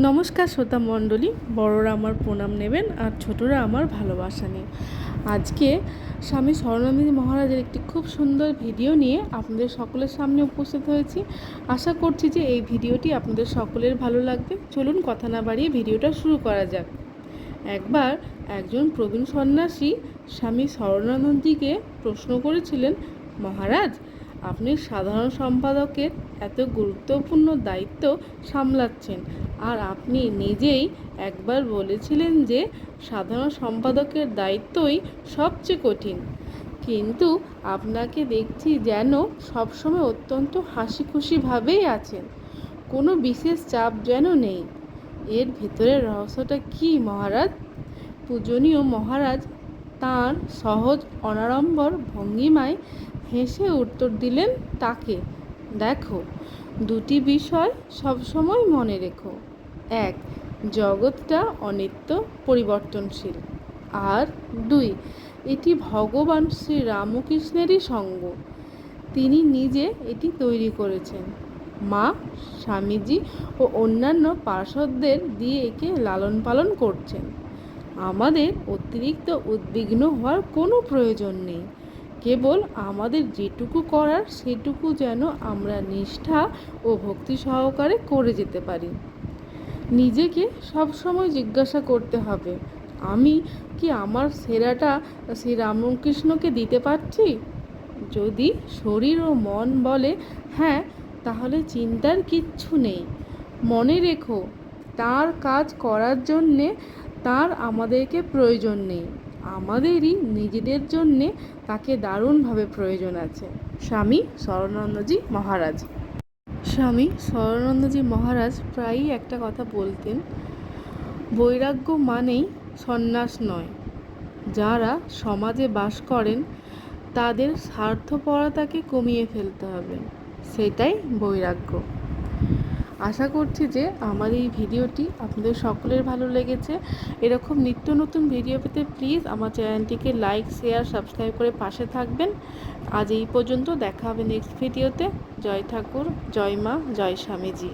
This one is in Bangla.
নমস্কার শ্রোতা মণ্ডলী, বড়রা আমার প্রণাম নেবেন আর ছোটরা আমার ভালোবাসা নিয়ে। আজকে স্বামী স্বর্ণানন্দ মহারাজের একটি খুব সুন্দর ভিডিও নিয়ে আপনাদের সকলের সামনে উপস্থিত হয়েছি। আশা করছি যে এই ভিডিওটি আপনাদের সকলের ভালো লাগবে। চলুন কথা না বাড়িয়ে ভিডিওটা শুরু করা যাক। একবার একজন প্রবীণ সন্ন্যাসী স্বামী স্বর্ণানন্দজিকে প্রশ্ন করেছিলেন মহারাজ, আপনি সাধারণ সম্পাদকের এত গুরুত্বপূর্ণ দায়িত্ব সামলাচ্ছেন। আর আপনি নিজেই একবার বলেছিলেন যে সাধারণ সম্পাদকের দায়িত্বই সবচেয়ে কঠিন। কিন্তু আপনাকে দেখছি যেন সবসময় অত্যন্ত হাসি খুশিভাবেই আছেন। কোনো বিশেষ চাপ যেন নেই। এর ভেতরের রহস্যটা কি মহারাজ? পূজনীয় মহারাজ তাঁর সহজ, অনাড়ম্বর ভঙ্গিমায় হেসে উত্তর দিলেন, তাকে। দেখো, দুটি বিষয় সবসময় মনে রেখো। এক, জগৎটা অনিত্য, পরিবর্তনশীল। আর দুই, এটি ভগবান শ্রী রামকৃষ্ণেরই সঙ্গ। তিনি নিজে এটি তৈরি করেছেন। মা, স্বামীজি ও অন্যান্য পার্শ্বদের দিয়ে একে লালন পালন করছেন। আমাদের অতিরিক্ত উদ্বিগ্ন হওয়ার কোনো প্রয়োজন নেই। কেবল আমাদের যেটুকু করার, সেটুকু যেন আমরা নিষ্ঠা ও ভক্তি সহকারে করে যেতে পারি। নিজেকে সবসময় জিজ্ঞাসা করতে হবে, আমি কি আমার সেরাটা শ্রী রামকৃষ্ণকে দিতে পারছি? যদি শরীর ও মন বলে হ্যাঁ তাহলে চিন্তার কিচ্ছু নেই। মনে রেখো, তার কাজ করার জন্যে তার আমাদেরকে প্রয়োজন নেই। আমাদেরই নিজেদের জন্যে তাকে দারুণভাবে প্রয়োজন আছে। স্বামী শরণানন্দজি মহারাজ। স্বামী শরণানন্দজি মহারাজ প্রায়ই একটা কথা বলতেন, বৈরাগ্য মানেই সন্ন্যাস নয়। যারা সমাজে বাস করেন, তাদের স্বার্থপরতাকে কমিয়ে ফেলতে হবে। সেটাই বৈরাগ্য। আশা করছি যে আমার এই ভিডিওটি আপনাদের সকলের ভালো লেগেছে। এরকম নিত্য নতুন ভিডিও পেতে প্লিজ আমার চ্যানেলটিকে লাইক শেয়ার সাবস্ক্রাইব করে পাশে থাকবেন। আজ এই পর্যন্ত দেখা হবে নেক্সট ভিডিওতে জয় ঠাকুর, জয় মা, জয় স্বামীজি।